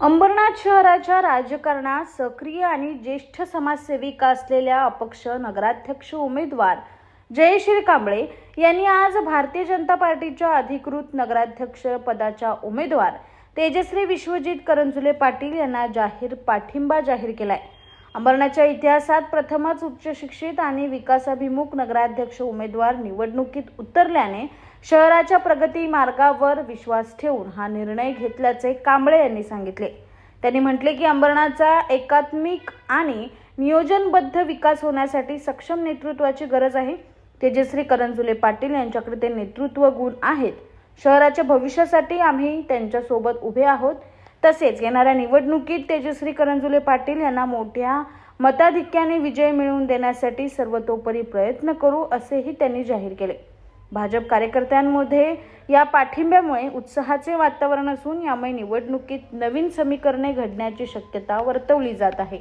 अंबरनाथ शहराच्या राजकारणात सक्रिय आणि ज्येष्ठ समाजसेविका असलेल्या अपक्ष नगराध्यक्ष उमेदवार जयश्री कांबळे यांनी आज भारतीय जनता पार्टीच्या अधिकृत नगराध्यक्ष पदाच्या उमेदवार तेजश्री विश्वजित करंजुले पाटील यांना जाहीर पाठिंबा जाहीर केलाय. अंबरनाथच्या इतिहासात प्रथमच उच्च शिक्षित आणि विकासाभिमुख नगराध्यक्ष उमेदवार निवडणुकीत उतरल्याने शहराच्या प्रगती मार्गावर विश्वास ठेवून हा निर्णय घेतल्याचे कांबळे यांनी सांगितले. त्यांनी म्हटले की अंबरनाथचा एकात्मिक आणि नियोजनबद्ध विकास होण्यासाठी सक्षम नेतृत्वाची गरज आहे. तेजश्री करंजुले पाटील यांच्याकडे ते नेतृत्व गुण आहेत. शहराच्या भविष्यासाठी आम्ही त्यांच्यासोबत उभे आहोत. तसेच येणाऱ्या निवडणुकीत तेजश्री करंजुले पाटील यांना मोठ्या मताधिक्याने विजय मिळवून देण्यासाठी सर्वतोपरी प्रयत्न करू असेही त्यांनी जाहीर केले. भाजप कार्यकर्त्यांमध्ये या पाठिंब्यामुळे उत्साहाचे वातावरण असून यामुळे निवडणुकीत नवीन समीकरणे घडण्याची शक्यता वर्तवली जात आहे.